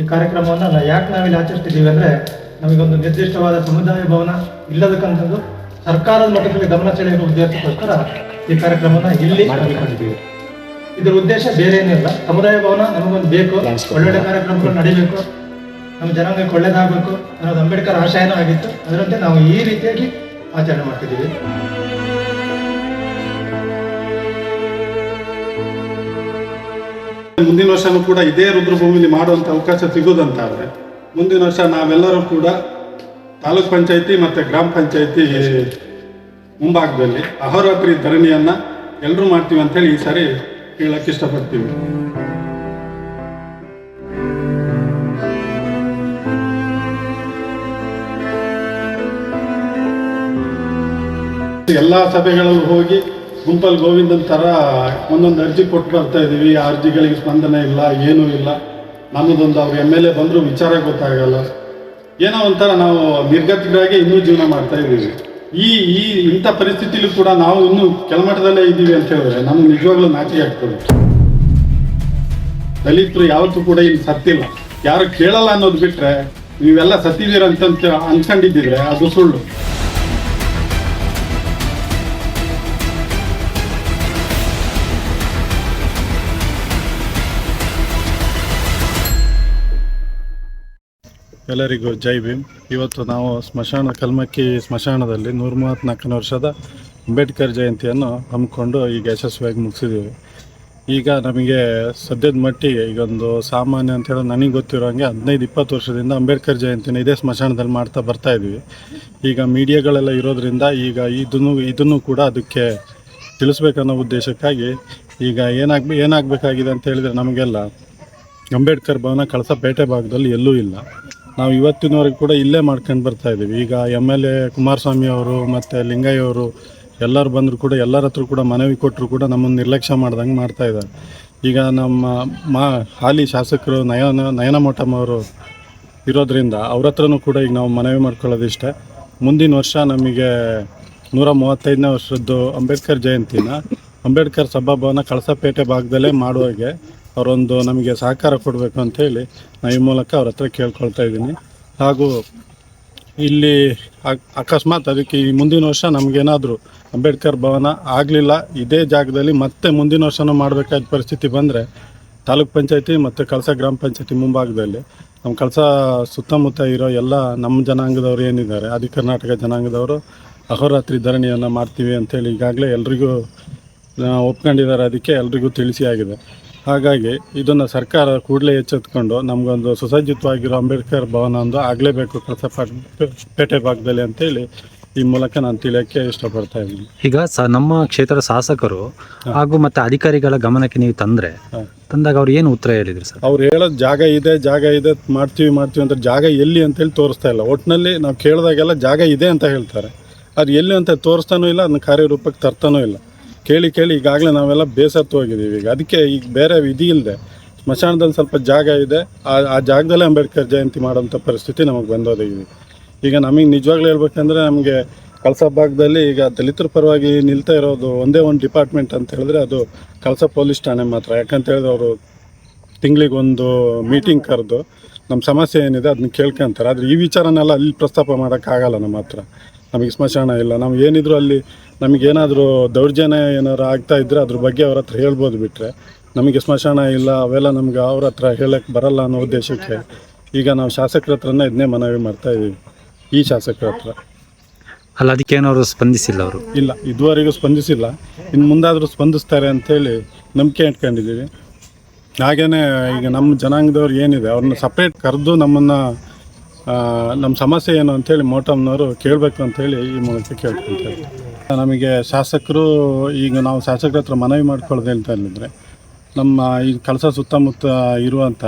ಈ ಕಾರ್ಯಕ್ರಮವನ್ನು ನಾವು ಯಾಕೆ ನಾವಿಲ್ಲಿ ಆಚರಿಸ್ತಿದ್ದೀವಿ ಅಂದರೆ ನಮಗೊಂದು ನಿರ್ದಿಷ್ಟವಾದ ಸಮುದಾಯ ಭವನ ಇಲ್ಲದಕ್ಕಂಥದ್ದು ಸರ್ಕಾರದ ಮಟ್ಟದಲ್ಲಿ ಗಮನ ಸೆಳೆಯುವ ಉದ್ದೇಶಕ್ಕೋಸ್ಕರ ಈ ಕಾರ್ಯಕ್ರಮವನ್ನು ಇಲ್ಲಿ ಮಾಡಿಕೊಂಡಿದ್ದೀವಿ. ಇದರ ಉದ್ದೇಶ ಬೇರೆ ಏನಿಲ್ಲ. ಸಮುದಾಯ ಭವನ ನಮಗೊಂದು ಬೇಕು. ಒಳ್ಳೊಳ್ಳೆ ಕಾರ್ಯಕ್ರಮಗಳು ನಡೀಬೇಕು. ನಮ್ಮ ಜನಾಂಗಕ್ಕೆ ಒಳ್ಳೇದಾಗಬೇಕು ಅನ್ನೋದು ಅಂಬೇಡ್ಕರ್ ಆಶಯನೂ ಆಗಿತ್ತು. ಅದರಂತೆ ನಾವು ಈ ರೀತಿಯಾಗಿ ಆಚರಣೆ ಮಾಡ್ತಿದ್ದೀವಿ. ಮುಂದಿನ ವರ್ಷನೂ ಕೂಡ ಇದೇ ರುದ್ರಭೂಮಿಲಿ ಮಾಡುವಂಥ ಅವಕಾಶ ಸಿಗೋದಂತಾದ್ರೆ, ಮುಂದಿನ ವರ್ಷ ನಾವೆಲ್ಲರೂ ಕೂಡ ತಾಲೂಕ್ ಪಂಚಾಯತಿ ಮತ್ತು ಗ್ರಾಮ ಪಂಚಾಯತಿ ಮುಂಭಾಗದಲ್ಲಿ ಅಹೋರಾತ್ರಿ ಧರಣಿಯನ್ನು ಎಲ್ಲರೂ ಮಾಡ್ತೀವಿ ಅಂತೇಳಿ ಈ ಸಾರಿ ಹೇಳಕ್ಕೆ ಇಷ್ಟಪಡ್ತೀವಿ. ಎಲ್ಲ ಸಭೆಗಳಲ್ಲೂ ಹೋಗಿ ಗುಂಪಲ್ಲಿ ಗೋವಿಂದನ್ ಥರ ಒಂದೊಂದು ಅರ್ಜಿ ಕೊಟ್ಟು ಬರ್ತಾ ಇದ್ದೀವಿ ಆ ಅರ್ಜಿಗಳಿಗೆ ಸ್ಪಂದನೆ ಇಲ್ಲ, ಏನೂ ಇಲ್ಲ. ನಮ್ಮದೊಂದು ಅವ್ರು ಎಂ ಎಲ್ ಎ ಬಂದರೂ ವಿಚಾರ ಗೊತ್ತಾಗಲ್ಲ. ಏನೋ ಒಂಥರ ನಾವು ನಿರ್ಗತಿಕರಾಗಿ ಇನ್ನೂ ಜೀವನ ಮಾಡ್ತಾ ಇದ್ದೀವಿ ಈ ಈ ಇಂಥ ಪರಿಸ್ಥಿತಿಲೂ ಕೂಡ ನಾವು ಇನ್ನೂ ಕೆಳಮಟ್ಟದಲ್ಲೇ ಇದ್ದೀವಿ ಅಂತ ಹೇಳಿದ್ರೆ ನಮ್ಗೆ ನಿಜವಾಗ್ಲೂ ನಾಚಿಕೆ ಆಗ್ತದೆ. ದಲಿತರು ಯಾವತ್ತೂ ಕೂಡ ಇಲ್ಲಿ ಸತ್ತಿಲ್ಲ. ಯಾರು ಕೇಳಲ್ಲ ಅನ್ನೋದು ಬಿಟ್ರೆ ನೀವೆಲ್ಲ ಸತ್ತಿದ್ದೀರ ಅಂತ ಅನ್ಕೊಂಡಿದ್ದಿದ್ರೆ ಅದು ಸುಳ್ಳು. ಎಲ್ಲರಿಗೂ ಜೈ ಭೀಮ್. ಇವತ್ತು ನಾವು ಸ್ಮಶಾನ, ಕಲ್ಮಕ್ಕಿ ಸ್ಮಶಾನದಲ್ಲಿ ನೂರ ಮೂವತ್ತ್ನಾಲ್ಕನೇ ವರ್ಷದ ಅಂಬೇಡ್ಕರ್ ಜಯಂತಿಯನ್ನು ಹಮ್ಮಿಕೊಂಡು ಈಗ ಯಶಸ್ವಿಯಾಗಿ ಮುಗಿಸಿದ್ದೀವಿ. ಈಗ ನಮಗೆ ಸದ್ಯದ ಮಟ್ಟಿಗೆ ಈಗೊಂದು ಸಾಮಾನ್ಯ ಅಂತ ಹೇಳಿ ನನಗೆ ಗೊತ್ತಿರೋ ಹಾಗೆ ಹದಿನೈದು, ಇಪ್ಪತ್ತು ವರ್ಷದಿಂದ ಅಂಬೇಡ್ಕರ್ ಜಯಂತಿನ ಇದೇ ಸ್ಮಶಾನದಲ್ಲಿ ಮಾಡ್ತಾ ಬರ್ತಾ ಇದ್ವಿ ಈಗ ಮೀಡಿಯಾಗಳೆಲ್ಲ ಇರೋದ್ರಿಂದ ಈಗ ಇದನ್ನು ಇದನ್ನು ಕೂಡ ಅದಕ್ಕೆ ತಿಳಿಸ್ಬೇಕನ್ನೋ ಉದ್ದೇಶಕ್ಕಾಗಿ ಈಗ ಏನಾಗ್ಬೇ ಏನಾಗಬೇಕಾಗಿದೆ ಅಂತ ಹೇಳಿದರೆ ನಮಗೆಲ್ಲ ಅಂಬೇಡ್ಕರ್ ಭವನ ಕಳಸ ಪೇಟೆ ಭಾಗದಲ್ಲಿ ಎಲ್ಲೂ ಇಲ್ಲ. ನಾವು ಇವತ್ತಿನವರೆಗೂ ಕೂಡ ಇಲ್ಲೇ ಮಾಡ್ಕೊಂಡು ಬರ್ತಾ ಇದ್ದೀವಿ. ಈಗ ಎಂ ಎಲ್ ಎ ಕುಮಾರಸ್ವಾಮಿ ಅವರು ಮತ್ತು ಲಿಂಗಯ್ಯ ಅವರು ಎಲ್ಲರೂ ಬಂದರೂ ಕೂಡ ಎಲ್ಲರ ಹತ್ರ ಕೂಡ ಮನವಿ ಕೊಟ್ಟರು ಕೂಡ ನಮ್ಮನ್ನು ನಿರ್ಲಕ್ಷ್ಯ ಮಾಡ್ದಂಗೆ ಮಾಡ್ತಾ ಇದ್ದಾರೆ. ಈಗ ನಮ್ಮ ಮಾ ಹಾಲಿ ಶಾಸಕರು ನಯನ ನಯನ ಅವರು ಇರೋದ್ರಿಂದ ಅವ್ರ ಹತ್ರನೂ ಕೂಡ ಈಗ ನಾವು ಮನವಿ ಮಾಡ್ಕೊಳ್ಳೋದಿಷ್ಟೇ. ಮುಂದಿನ ವರ್ಷ ನಮಗೆ ನೂರ ಮೂವತ್ತೈದನೇ ವರ್ಷದ್ದು ಅಂಬೇಡ್ಕರ್ ಜಯಂತಿನ. ಅಂಬೇಡ್ಕರ್ ಸಭಾಭವನ ಕಳಸಪೇಟೆ ಭಾಗದಲ್ಲೇ ಮಾಡುವಾಗೆ ಅವರೊಂದು ನಮಗೆ ಸಹಕಾರ ಕೊಡಬೇಕು ಅಂತೇಳಿ ನಾನು ಈ ಮೂಲಕ ಅವ್ರ ಹತ್ರ ಕೇಳ್ಕೊಳ್ತಾ ಇದ್ದೀನಿ. ಹಾಗೂ ಇಲ್ಲಿ ಅಕ್- ಅಕಸ್ಮಾತ್ ಅದಕ್ಕೆ ಈ ಮುಂದಿನ ವರ್ಷ ನಮಗೇನಾದರೂ ಅಂಬೇಡ್ಕರ್ ಭವನ ಆಗಲಿಲ್ಲ, ಇದೇ ಜಾಗದಲ್ಲಿ ಮತ್ತೆ ಮುಂದಿನ ವರ್ಷನೂ ಮಾಡಬೇಕಾದ ಪರಿಸ್ಥಿತಿ ಬಂದರೆ ತಾಲೂಕ್ ಪಂಚಾಯತಿ ಮತ್ತು ಕಳಸ ಗ್ರಾಮ ಪಂಚಾಯತಿ ಮುಂಭಾಗದಲ್ಲಿ ನಮ್ಮ ಕಳಸ ಸುತ್ತಮುತ್ತ ಇರೋ ಎಲ್ಲ ನಮ್ಮ ಜನಾಂಗದವರು ಏನಿದ್ದಾರೆ, ಆದಿ ಕರ್ನಾಟಕ ಜನಾಂಗದವರು ಅಹೋರಾತ್ರಿ ಧರಣಿಯನ್ನು ಮಾಡ್ತೀವಿ ಅಂಥೇಳಿ ಈಗಾಗಲೇ ಎಲ್ರಿಗೂ ಒಪ್ಕೊಂಡಿದ್ದಾರೆ. ಅದಕ್ಕೆ ಎಲ್ರಿಗೂ ತಿಳಿಸಿ ಆಗಿದೆ. ಹಾಗಾಗಿ ಇದನ್ನು ಸರ್ಕಾರ ಕೂಡಲೇ ಎಚ್ಚೆತ್ಕೊಂಡು ನಮಗೊಂದು ಸುಸಜ್ಜಿತವಾಗಿರೋ ಅಂಬೇಡ್ಕರ್ ಭವನ ಒಂದು ಆಗಲೇಬೇಕು ಕಳಸ ಪೇಟೆ ಭಾಗದಲ್ಲಿ ಅಂತೇಳಿ ಈ ಮೂಲಕ ನಾನು ತಿಳಿಯೋಕ್ಕೆ ಇಷ್ಟಪಡ್ತಾ ಇದ್ದೀನಿ. ಈಗ ಸ ನಮ್ಮ ಕ್ಷೇತ್ರದ ಶಾಸಕರು ಹಾಗೂ ಮತ್ತೆ ಅಧಿಕಾರಿಗಳ ಗಮನಕ್ಕೆ ನೀವು ತಂದ್ರೆ ತಂದಾಗ ಅವ್ರು ಏನು ಉತ್ತರ ಹೇಳಿದ್ರು ಸರ್? ಅವ್ರು ಹೇಳೋದು ಜಾಗ ಇದೆ ಜಾಗ ಇದೆ ಮಾಡ್ತೀವಿ ಮಾಡ್ತೀವಿ ಅಂತ ಜಾಗ ಎಲ್ಲಿ ಅಂತೇಳಿ ತೋರಿಸ್ತಾ ಇಲ್ಲ. ಒಟ್ಟಿನಲ್ಲಿ ನಾವು ಕೇಳಿದಾಗೆಲ್ಲ ಜಾಗ ಇದೆ ಅಂತ ಹೇಳ್ತಾರೆ. ಅದು ಎಲ್ಲಿ ಅಂತ ತೋರಿಸ್ತಾನೂ ಇಲ್ಲ ಅದನ್ನ ಕಾರ್ಯರೂಪಕ್ಕೆ ತರ್ತಾನೂ ಇಲ್ಲ. ಕೇಳಿ ಕೇಳಿ ಈಗಾಗಲೇ ನಾವೆಲ್ಲ ಬೇಸತ್ತು ಹೋಗಿದ್ದೀವಿ ಈಗ. ಅದಕ್ಕೆ ಈಗ ಬೇರೆ ವಿಧಿ ಇಲ್ಲದೆ ಸ್ಮಶಾನದಲ್ಲಿ ಸ್ವಲ್ಪ ಜಾಗ ಇದೆ. ಆ ಆ ಜಾಗದಲ್ಲೇ ಅಂಬೇಡ್ಕರ್ ಜಯಂತಿ ಮಾಡೋಂಥ ಪರಿಸ್ಥಿತಿ ನಮಗೆ ಬಂದೋದಿದೆ ಈಗ ನಮಗೆ ನಿಜವಾಗ್ಲೂ ಹೇಳ್ಬೇಕಂದ್ರೆ ನಮಗೆ ಕಳಸ ಭಾಗದಲ್ಲಿ ಈಗ ದಲಿತರ ಪರವಾಗಿ ನಿಲ್ತಾ ಇರೋದು ಒಂದೇ ಒಂದು ಡಿಪಾರ್ಟ್ಮೆಂಟ್ ಅಂತ ಹೇಳಿದ್ರೆ ಅದು ಕಳಸ ಪೊಲೀಸ್ ಠಾಣೆ ಮಾತ್ರ. ಯಾಕಂತ ಹೇಳಿದ್ರೆ ಅವರು ತಿಂಗಳಿಗೆ ಒಂದು ಮೀಟಿಂಗ್ ಕರೆದು ನಮ್ಮ ಸಮಸ್ಯೆ ಏನಿದೆ ಅದನ್ನ ಕೇಳ್ಕೊಂತಾರೆ. ಆದರೆ ಈ ವಿಚಾರನೆಲ್ಲ ಅಲ್ಲಿ ಪ್ರಸ್ತಾಪ ಮಾಡೋಕ್ಕಾಗಲ್ಲ ನಮ್ಮ ಹತ್ರ. ನಮಗೆ ಸ್ಮಶಾನ ಇಲ್ಲ. ನಾವು ಏನಿದ್ರು ಅಲ್ಲಿ ನಮಗೇನಾದರೂ ದೌರ್ಜನ್ಯ ಏನಾದ್ರು ಆಗ್ತಾ ಇದ್ದರೆ ಅದ್ರ ಬಗ್ಗೆ ಅವ್ರ ಹತ್ರ ಹೇಳ್ಬೋದು ಬಿಟ್ಟರೆ ನಮಗೆ ಸ್ಮಶಾನ ಇಲ್ಲ ಅವೆಲ್ಲ ನಮ್ಗೆ ಅವ್ರ ಹತ್ರ ಹೇಳಕ್ಕೆ ಬರಲ್ಲ ಅನ್ನೋ ಉದ್ದೇಶಕ್ಕೆ ಈಗ ನಾವು ಶಾಸಕರ ಹತ್ರನೇ ಇದನ್ನೇ ಮನವಿ ಮಾಡ್ತಾ ಇದ್ದೀವಿ. ಈ ಶಾಸಕರ ಹತ್ರ. ಅಲ್ಲ ಅದಕ್ಕೇನವರು ಸ್ಪಂದಿಸಿಲ್ಲ ಅವರು? ಇಲ್ಲ ಇದುವರೆಗೂ ಸ್ಪಂದಿಸಿಲ್ಲ. ಇನ್ನು ಮುಂದಾದರೂ ಸ್ಪಂದಿಸ್ತಾರೆ ಅಂತೇಳಿ ನಂಬಿಕೆ ಇಟ್ಕೊಂಡಿದ್ದೀವಿ. ಹಾಗೆಯೇ ಈಗ ನಮ್ಮ ಜನಾಂಗದವ್ರು ಏನಿದೆ ಅವ್ರನ್ನ ಸಪ್ರೇಟ್ ಕರೆದು ನಮ್ಮನ್ನು ನಮ್ಮ ಸಮಸ್ಯೆ ಏನು ಅಂತೇಳಿ ಮೋಟಮ್ನವರು ಕೇಳಬೇಕು ಅಂತೇಳಿ ಈ ಮೂಲಕ ಕೇಳ್ಕೊಳ್ತಾರೆ ನಮಗೆ ಶಾಸಕರು ಈಗ ನಾವು ಶಾಸಕರ ಹತ್ರ ಮನವಿ ಮಾಡ್ಕೊಳ್ಳೋದು ಅಂತ ಇಲ್ಲಿದ್ರೆ ನಮ್ಮ ಈ ಕಳಸ ಸುತ್ತಮುತ್ತ ಇರುವಂಥ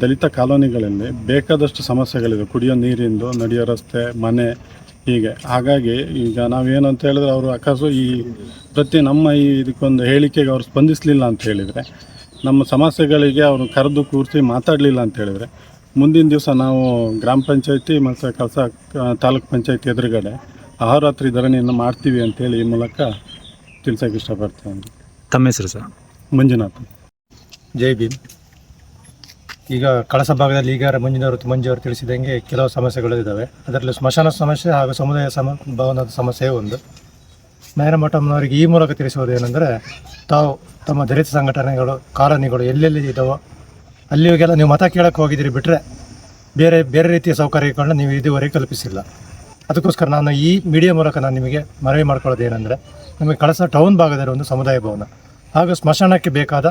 ದಲಿತ ಕಾಲೋನಿಗಳಲ್ಲಿ ಬೇಕಾದಷ್ಟು ಸಮಸ್ಯೆಗಳಿದೆ ಕುಡಿಯೋ ನೀರಿಂದು, ನಡೆಯೋ ರಸ್ತೆ, ಮನೆ, ಹೀಗೆ. ಹಾಗಾಗಿ ಈಗ ನಾವೇನು ಅಂತ ಹೇಳಿದ್ರೆ ಅವರು ಅಕಾಸು ಈ ಪ್ರತಿ ನಮ್ಮ ಈ ಇದಕ್ಕೊಂದು ಹೇಳಿಕೆಗೆ ಅವ್ರು ಸ್ಪಂದಿಸಲಿಲ್ಲ ಅಂತ ಹೇಳಿದರೆ, ನಮ್ಮ ಸಮಸ್ಯೆಗಳಿಗೆ ಅವರು ಕರೆದು ಕೂರಿಸಿ ಮಾತಾಡಲಿಲ್ಲ ಅಂತ ಹೇಳಿದರೆ, ಮುಂದಿನ ದಿವಸ ನಾವು ಗ್ರಾಮ ಪಂಚಾಯತಿ ಮತ್ತು ಕಳಸ ತಾಲೂಕ್ ಪಂಚಾಯತಿ ಎದುರುಗಡೆ ಅಹೋರಾತ್ರಿ ಧರಣಿಯನ್ನು ಮಾಡ್ತೀವಿ ಅಂತೇಳಿ ಈ ಮೂಲಕ ತಿಳ್ಸೋಕೆ ಇಷ್ಟಪಡ್ತೇನೆ. ತಮ್ಮ ಹೆಸರು ಸರ್? ಮಂಜುನಾಥ್. ಜೈ ಭೀಮ್. ಈಗ ಕಳಸ ಭಾಗದಲ್ಲಿ ಈಗ ಮಂಜಿನವರು ಮಂಜುವರು ತಿಳಿಸಿದಂಗೆ ಕೆಲವು ಸಮಸ್ಯೆಗಳು ಇದ್ದಾವೆ ಅದರಲ್ಲಿ ಸ್ಮಶಾನ ಸಮಸ್ಯೆ ಹಾಗೂ ಸಮುದಾಯ ಸಮ ಭವನದ ಸಮಸ್ಯೆ ಒಂದು. ಮೇರಮಠಮ್ಮನವರಿಗೆ ಈ ಮೂಲಕ ತಿಳಿಸುವುದು ಏನೆಂದರೆ ತಾವು ತಮ್ಮ ದಲಿತ ಸಂಘಟನೆಗಳು ಕಾಲೋನಿಗಳು ಎಲ್ಲೆಲ್ಲಿ ಇದ್ದಾವೋ ಅಲ್ಲಿಗೆಲ್ಲ ನೀವು ಮತ ಕೇಳಕ್ಕೆ ಹೋಗಿದ್ದೀರಿ ಬಿಟ್ಟರೆ ಬೇರೆ ಬೇರೆ ರೀತಿಯ ಸೌಕರ್ಯಗಳನ್ನ ನೀವು ಇದುವರೆಗೆ ಕಲ್ಪಿಸಿಲ್ಲ. ಅದಕ್ಕೋಸ್ಕರ ನಾನು ಈ ಮೀಡಿಯಾ ಮೂಲಕ ನಾನು ನಿಮಗೆ ಮನವಿ ಮಾಡ್ಕೊಳ್ಳೋದು ಏನಂದರೆ ನಮಗೆ ಕಳಸ ಟೌನ್ ಭಾಗದಲ್ಲಿ ಒಂದು ಸಮುದಾಯ ಭವನ. ಹಾಗೂ ಸ್ಮಶಾನಕ್ಕೆ ಬೇಕಾದ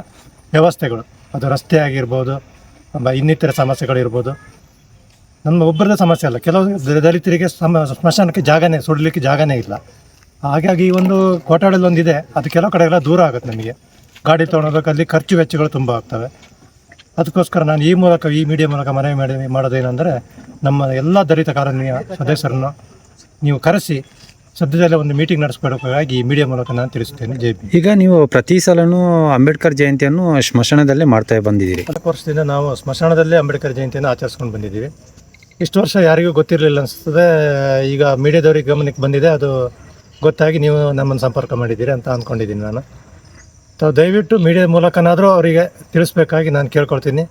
ವ್ಯವಸ್ಥೆಗಳು. ಅದು ರಸ್ತೆ ಆಗಿರ್ಬೋದು ಇನ್ನಿತರ ಸಮಸ್ಯೆಗಳಿರ್ಬೋದು. ನಮ್ಮ ಒಬ್ಬರದ ಸಮಸ್ಯೆ ಅಲ್ಲ. ಕೆಲವು ದಲಿತರಿಗೆ ಸಮ, ಸ್ಮಶಾನಕ್ಕೆ ಜಾಗನೇ, ಸುಡಲಿಕ್ಕೆ ಜಾಗನೇ ಇಲ್ಲ. ಹಾಗಾಗಿ ಈ ಒಂದು ಕೋಟಾಡಲ್ಲಿ ಒಂದಿದೆ ಅದು ಕೆಲವು ಕಡೆಗೆಲ್ಲ ದೂರ ಆಗುತ್ತೆ ನಮಗೆ. ಗಾಡಿ ತೊಗೊಂಡೋಗಕ್ಕೆ ಅಲ್ಲಿ ಖರ್ಚು ವೆಚ್ಚಗಳು ತುಂಬ ಆಗ್ತವೆ. ಅದಕ್ಕೋಸ್ಕರ ನಾನು ಈ ಮೂಲಕ ಈ ಮೀಡಿಯಾ ಮೂಲಕ ಮನವಿ ಮಾಡಿ ಮಾಡೋದೇನೆಂದರೆ ನಮ್ಮ ಎಲ್ಲ ದಲಿತ ಕಾಲನಿಯ ಸದಸ್ಯರನ್ನು ನೀವು ಕರೆಸಿ ಸದ್ಯದಲ್ಲೇ ಒಂದು ಮೀಟಿಂಗ್ ನಡೆಸ್ಕೊಡೋಕ್ಕಾಗಿ ಈ ಮೀಡಿಯಾ ಮೂಲಕ ನಾನು ತಿಳಿಸುತ್ತೇನೆ ಜೆ ಬಿ ಈಗ ನೀವು ಪ್ರತಿ ಸಲನೂ ಅಂಬೇಡ್ಕರ್ ಜಯಂತಿಯನ್ನು ಸ್ಮಶಾನದಲ್ಲೇ ಮಾಡ್ತಾ ಬಂದಿದ್ದೀರಿ. ನಾಲ್ಕು ವರ್ಷದಿಂದ ನಾವು ಸ್ಮಶಾನದಲ್ಲೇ ಅಂಬೇಡ್ಕರ್ ಜಯಂತಿಯನ್ನು ಆಚರಿಸ್ಕೊಂಡು ಬಂದಿದ್ದೀವಿ. ಇಷ್ಟು ವರ್ಷ ಯಾರಿಗೂ ಗೊತ್ತಿರಲಿಲ್ಲ ಅನಿಸ್ತದೆ. ಈಗ ಮೀಡಿಯಾದವ್ರಿಗೆ ಗಮನಕ್ಕೆ ಬಂದಿದೆ. ಅದು ಗೊತ್ತಾಗಿ ನೀವು ನಮ್ಮನ್ನು ಸಂಪರ್ಕ ಮಾಡಿದ್ದೀರಿ ಅಂತ ಅಂದ್ಕೊಂಡಿದ್ದೀನಿ ನಾನು. ತಾವು ದಯವಿಟ್ಟು ಮೀಡಿಯಾದ ಮೂಲಕನಾದರೂ ಅವರಿಗೆ ತಿಳಿಸ್ಬೇಕಾಗಿ ನಾನು ಕೇಳ್ಕೊಳ್ತೀನಿ.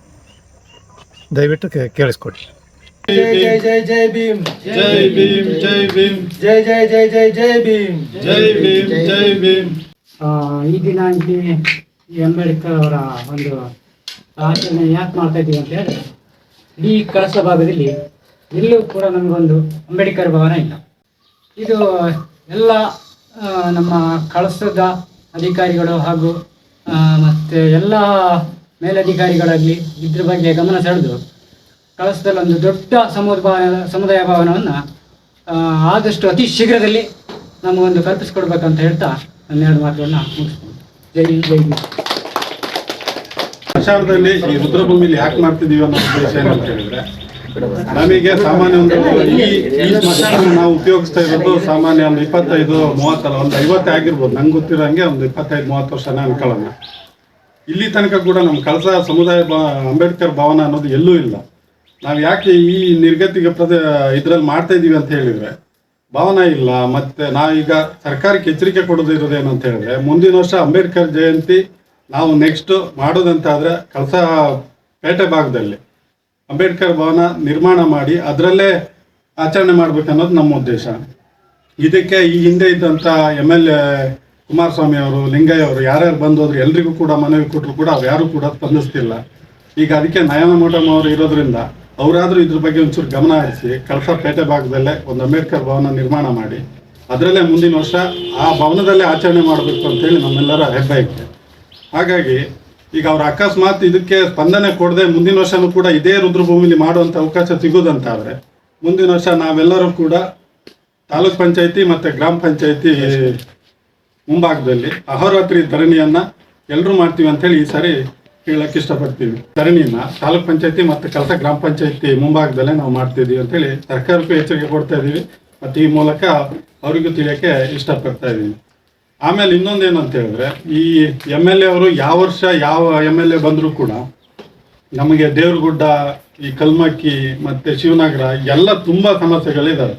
ದಯವಿಟ್ಟು ಕೇಳಿಸ್ಕೊಡಿ. ಜೈ ಜೈ ಜೈ ಜೈ ಭೀಮ್. ಜೈ ಭೀಮ್ ಜೈ ಭೀಮ್. ಜೈ ಜೈ ಜೈ ಜೈ ಜೈ ಭೀಮ್. ಜೈ ಭೀಮ್ ಜೈ ಭೀಮ್. ಆ, ಈ ದಿನ ಈ ಅಂಬೇಡ್ಕರ್ ಅವರ ಒಂದು ಆಚರಣೆ ಯಾಕೆ ಮಾಡ್ತಾ ಇದ್ದೀವಿ ಅಂತ ಹೇಳಿದ್ರೆ ಈ ಕಳಸ ಭಾಗದಲ್ಲಿ ಎಲ್ಲೂ ಕೂಡ ನಮಗೊಂದು ಅಂಬೇಡ್ಕರ್ ಭವನ ಇಲ್ಲ. ಇದು ಎಲ್ಲ ನಮ್ಮ ಕಳಸದ ಅಧಿಕಾರಿಗಳು ಹಾಗೂ ಮತ್ತೆ ಎಲ್ಲ ಮೇಲಧಿಕಾರಿಗಳಾಗಲಿ ಇದ್ರ ಬಗ್ಗೆ ಗಮನ ಸೆಳೆದು ಕಳಸದಲ್ಲಿ ಒಂದು ದೊಡ್ಡ ಸಮುದಾಯ ಸಮುದಾಯ ಭವನವನ್ನು ಆದಷ್ಟು ಅತಿ ಶೀಘ್ರದಲ್ಲಿ ನಮಗೊಂದು ಕಲ್ಪಿಸ್ಕೊಡ್ಬೇಕಂತ ಹೇಳ್ತಾ ಹನ್ನೆರಡು ಮಾತುಗಳನ್ನ ಮುಗಿಸ್ತೀನಿ. ಜೈ ಜೈ ಪ್ರಚಾರದಲ್ಲಿ ಈ ರುದ್ರಭೂಮಿಲಿ ಯಾಕೆ ಮಾಡ್ತಿದ್ದೀವಿ ಅನ್ನೋ ಉದ್ದೇಶ ಏನಂತ ಹೇಳಿದ್ರೆ ನಮಗೆ ಸಾಮಾನ್ಯ ಒಂದು ಈ ನಾವು ಉಪಯೋಗಿಸ್ತಾ ಇರೋದು ಸಾಮಾನ್ಯ ಒಂದು ಇಪ್ಪತ್ತೈದು, ಮೂವತ್ತಲ್ಲ, ಒಂದು ಐವತ್ತೇ ಆಗಿರ್ಬೋದು. ನಂಗೆ ಗೊತ್ತಿರೋಂಗೆ ಒಂದು ಇಪ್ಪತ್ತೈದು, ಮೂವತ್ತು ವರ್ಷ ಅನ್ಕೊಳ್ಳೋಣ ಇಲ್ಲಿ ತನಕ ಕೂಡ ನಮ್ಮ ಕಳಸ ಸಮುದಾಯ ಅಂಬೇಡ್ಕರ್ ಭವನ ಅನ್ನೋದು ಎಲ್ಲೂ ಇಲ್ಲ. ನಾವು ಯಾಕೆ ಈ ನಿರ್ಗತಿಗೆ ಪ್ರದ ಇದ್ರಲ್ಲಿ ಮಾಡ್ತಾ ಇದೀವಿ ಅಂತ ಹೇಳಿದ್ರೆ, ಭವನ ಇಲ್ಲ, ಮತ್ತೆ ನಾವೀಗ ಸರ್ಕಾರಕ್ಕೆ ಎಚ್ಚರಿಕೆ ಕೊಡೋದು ಇರೋದೇನು ಅಂತ ಹೇಳಿದ್ರೆ, ಮುಂದಿನ ವರ್ಷ ಅಂಬೇಡ್ಕರ್ ಜಯಂತಿ ನಾವು ನೆಕ್ಸ್ಟ್ ಮಾಡೋದಂತಾದ್ರೆ ಕಳಸ ಪೇಟೆ ಭಾಗದಲ್ಲಿ ಅಂಬೇಡ್ಕರ್ ಭವನ ನಿರ್ಮಾಣ ಮಾಡಿ ಅದರಲ್ಲೇ ಆಚರಣೆ ಮಾಡ್ಬೇಕನ್ನೋದು ನಮ್ಮ ಉದ್ದೇಶ. ಇದಕ್ಕೆ ಈ ಹಿಂದೆ ಇದ್ದಂಥ ಎಂ ಎಲ್ ಎ ಕುಮಾರಸ್ವಾಮಿ ಅವರು, ಲಿಂಗಯ್ಯ ಅವರು ಯಾರ್ಯಾರು ಬಂದೋದ್ರು ಎಲ್ರಿಗೂ ಕೂಡ ಮನವಿ ಕೊಟ್ಟರು ಕೂಡ ಅವ್ರು ಯಾರು ಕೂಡ ಸ್ಪಂದಿಸ್ತಿಲ್ಲ. ಈಗ ಅದಕ್ಕೆ ನಯನ ಮೋಟಮ್ ಅವರು ಇರೋದ್ರಿಂದ ಅವರಾದರೂ ಇದ್ರ ಬಗ್ಗೆ ಒಂಚೂರು ಗಮನ ಹರಿಸಿ ಕಳಸ ಪೇಟೆ ಭಾಗದಲ್ಲೇ ಒಂದು ಅಂಬೇಡ್ಕರ್ ಭವನ ನಿರ್ಮಾಣ ಮಾಡಿ ಅದರಲ್ಲೇ ಮುಂದಿನ ವರ್ಷ ಆ ಭವನದಲ್ಲೇ ಆಚರಣೆ ಮಾಡಬೇಕು ಅಂತೇಳಿ ನಮ್ಮೆಲ್ಲರ ಹೆಬ್ಬಯಕೆ ಹಾಗಾಗಿ ಈಗ ಅವ್ರು ಅಕಸ್ಮಾತ್ ಇದಕ್ಕೆ ಸ್ಪಂದನೆ ಕೊಡದೆ ಮುಂದಿನ ವರ್ಷನೂ ಕೂಡ ಇದೇ ರುದ್ರಭೂಮಿಲಿ ಮಾಡುವಂಥ ಅವಕಾಶ ಸಿಗೋದಂತಾದ್ರೆ ಮುಂದಿನ ವರ್ಷ ನಾವೆಲ್ಲರೂ ಕೂಡ ತಾಲೂಕ್ ಪಂಚಾಯತಿ ಮತ್ತೆ ಗ್ರಾಮ ಪಂಚಾಯತಿ ಮುಂಭಾಗದಲ್ಲಿ ಅಹೋರಾತ್ರಿ ಧರಣಿಯನ್ನು ಎಲ್ಲರೂ ಮಾಡ್ತೀವಿ ಅಂತೇಳಿ ಈ ಸಾರಿ ಹೇಳಕ್ಕೆ ಇಷ್ಟಪಡ್ತೀವಿ ಧರಣಿನ ತಾಲೂಕ್ ಪಂಚಾಯತಿ ಮತ್ತೆ ಕಳಸ ಗ್ರಾಮ ಪಂಚಾಯತಿ ಮುಂಭಾಗದಲ್ಲೇ ನಾವು ಮಾಡ್ತಿದ್ದೀವಿ ಅಂತೇಳಿ ಸರ್ಕಾರಕ್ಕೂ ಎಚ್ಚರಿಕೆ ಕೊಡ್ತಾ ಇದೀವಿ. ಮತ್ತೆ ಈ ಮೂಲಕ ಅವರಿಗೂ ತಿಳಿಯಕ್ಕೆ ಇಷ್ಟಪಡ್ತಾ ಇದೀವಿ ಆಮೇಲೆ ಇನ್ನೊಂದೇನು ಅಂತ ಹೇಳಿದ್ರೆ, ಈ ಎಂ ಎಲ್ ಎ ಅವರು ಯಾವ ವರ್ಷ ಯಾವ ಎಂ ಎಲ್ ಎ ಬಂದರೂ ಕೂಡ ನಮಗೆ ದೇವ್ರಗುಡ್ಡ, ಈ ಕಲ್ಮಕ್ಕಿ ಮತ್ತೆ ಶಿವನಗರ ಎಲ್ಲ ತುಂಬಾ ಸಮಸ್ಯೆಗಳಿದಾವೆ.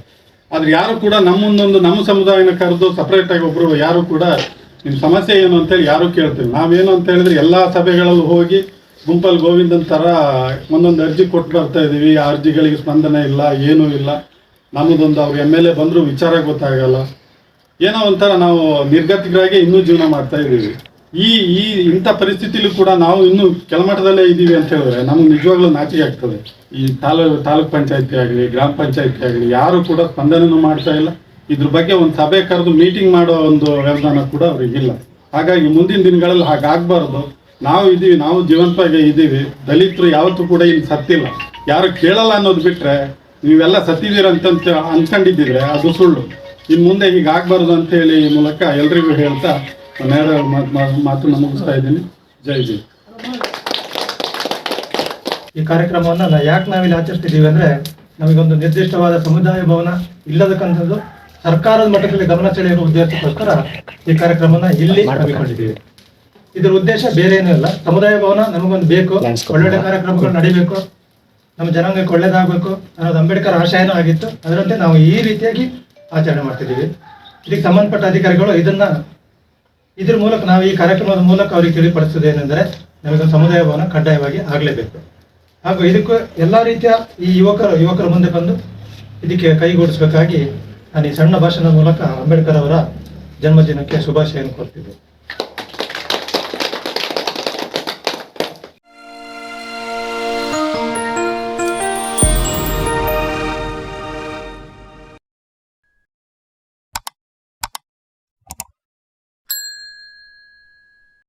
ಆದ್ರೆ ಯಾರು ಕೂಡ ನಮ್ಮೊಂದೊಂದು ನಮ್ಮ ಸಮುದಾಯನ ಕರೆದು ಸಪರೇಟ್ ಆಗಿ ಒಬ್ರು ಯಾರು ಕೂಡ ನಿಮ್ಮ ಸಮಸ್ಯೆ ಏನು ಅಂತೇಳಿ ಯಾರು ಕೇಳ್ತೀವಿ ನಾವೇನು ಅಂತ ಹೇಳಿದ್ರೆ ಎಲ್ಲಾ ಸಭೆಗಳಲ್ಲಿ ಹೋಗಿ ಗುಂಪಲ್ಲಿ ಗೋವಿಂದನ್ ಥರ ಒಂದೊಂದು ಅರ್ಜಿ ಕೊಟ್ಟು ಬರ್ತಾ ಇದೀವಿ. ಆ ಅರ್ಜಿಗಳಿಗೆ ಸ್ಪಂದನೆ ಇಲ್ಲ, ಏನೂ ಇಲ್ಲ. ನಮ್ಮದೊಂದು ಅವ್ರು ಎಂ ಎಲ್ ಎ ಬಂದರೂ ವಿಚಾರ ಗೊತ್ತಾಗಲ್ಲ. ಏನೋ ಒಂಥರ ನಾವು ನಿರ್ಗತಿಕರಾಗಿ ಇನ್ನೂ ಜೀವನ ಮಾಡ್ತಾ ಇದ್ದೀವಿ. ಈ ಈ ಇಂಥ ಪರಿಸ್ಥಿತಿಲೂ ಕೂಡ ನಾವು ಇನ್ನೂ ಕೆಳಮಟ್ಟದಲ್ಲೇ ಇದ್ದೀವಿ ಅಂತ ಹೇಳಿದ್ರೆ ನಮ್ಗೆ ನಿಜವಾಗ್ಲೂ ನಾಚಿಕೆ ಆಗ್ತದೆ. ಈ ತಾಲೂ, ತಾಲೂಕ್ ಪಂಚಾಯತಿ ಆಗಲಿ, ಗ್ರಾಮ ಪಂಚಾಯತಿ ಆಗಲಿ, ಯಾರು ಕೂಡ ಸ್ಪಂದನೆನೂ ಮಾಡ್ತಾ ಇಲ್ಲ. ಇದ್ರ ಬಗ್ಗೆ ಒಂದು ಸಭೆ ಕರೆದು ಮೀಟಿಂಗ್ ಮಾಡೋ ಒಂದು ವ್ಯವಧಾನ ಕೂಡ ಅವ್ರಿಗಿಲ್ಲ ಹಾಗಾಗಿ ಮುಂದಿನ ದಿನಗಳಲ್ಲಿ ಹಾಗಾಗಬಾರ್ದು. ನಾವು ಇದ್ದೀವಿ, ನಾವು ಜೀವಂತವಾಗಿ ಇದ್ದೀವಿ. ದಲಿತರು ಯಾವತ್ತೂ ಕೂಡ ಇಲ್ಲಿ ಸತ್ತಿಲ್ಲ. ಯಾರು ಕೇಳಲ್ಲ ಅನ್ನೋದು ಬಿಟ್ಟರೆ ನೀವೆಲ್ಲ ಸತ್ತಿದ್ದೀರಂತ ಅನ್ಕೊಂಡಿದ್ದಿದ್ರೆ ಅದು ಸುಳ್ಳು. ಇನ್ನು ಮುಂದೆ ಹೀಗೆ ಆಗ್ಬಾರ್ದು ಅಂತ ಹೇಳಿ ಈ ಮೂಲಕ ಎಲ್ರಿಗೂ ಹೇಳ್ತಾ ನೇರ ಮಾತು ಮುಗಿಸ್ತಾ ಇದ್ದೀನಿ. ಜೈ ಜೈ. ಈ ಕಾರ್ಯಕ್ರಮವನ್ನ ನಾ ಯಾಕೆ ನಾವಿಲ್ಲಿ ಆಚರಿಸ್ತಿದ್ದೀವಿ ಅಂದ್ರೆ ನಮಗೊಂದು ನಿರ್ದಿಷ್ಟವಾದ ಸಮುದಾಯ ಭವನ ಇಲ್ಲದಕ್ಕಂಥದ್ದು ಸರ್ಕಾರದ ಮಟ್ಟದಲ್ಲಿ ಗಮನ ಸೆಳೆಯುವ ಉದ್ದೇಶಕ್ಕೋಸ್ಕರ ಈ ಕಾರ್ಯಕ್ರಮನ ಇಲ್ಲಿ ಹಮ್ಮಿಕೊಂಡಿದ್ದೀವಿ. ಇದರ ಉದ್ದೇಶ ಬೇರೆ ಏನೂ ಇಲ್ಲ. ಸಮುದಾಯ ಭವನ ನಮಗೊಂದು ಬೇಕು. ಒಳ್ಳೊಳ್ಳೆ ಕಾರ್ಯಕ್ರಮಗಳು ನಡಿಬೇಕು. ನಮ್ಮ ಜನಾಂಗಕ್ಕೆ ಒಳ್ಳೇದಾಗಬೇಕು ಅನ್ನೋದು ಅಂಬೇಡ್ಕರ್ ಆಶಯನೂ ಆಗಿತ್ತು. ಅದರಂತೆ ನಾವು ಈ ರೀತಿಯಾಗಿ ಆಚರಣೆ ಮಾಡ್ತಿದ್ದೀವಿ. ಇದಕ್ಕೆ ಸಂಬಂಧಪಟ್ಟ ಅಧಿಕಾರಿಗಳು ಇದನ್ನ ಇದ್ರ ಮೂಲಕ ನಾವು ಈ ಕಾರ್ಯಕ್ರಮದ ಮೂಲಕ ಅವರಿಗೆ ತಿಳಿಪಡಿಸೋದು ಏನೆಂದರೆ ನಮಗೊಂದು ಸಮುದಾಯ ಭವನ ಕಡ್ಡಾಯವಾಗಿ ಆಗಲೇಬೇಕು. ಹಾಗೂ ಇದಕ್ಕೂ ಎಲ್ಲ ರೀತಿಯ ಈ ಯುವಕರು, ಯುವಕರ ಮುಂದೆ ಬಂದು ಇದಕ್ಕೆ ಕೈಗೂಡಿಸಬೇಕಾಗಿ ನಾನು ಈ ಸಣ್ಣ ಭಾಷಣದ ಮೂಲಕ ಅಂಬೇಡ್ಕರ್ ಅವರ ಜನ್ಮದಿನಕ್ಕೆ ಶುಭಾಶಯವನ್ನು ಕೊಡ್ತಿದ್ದೆ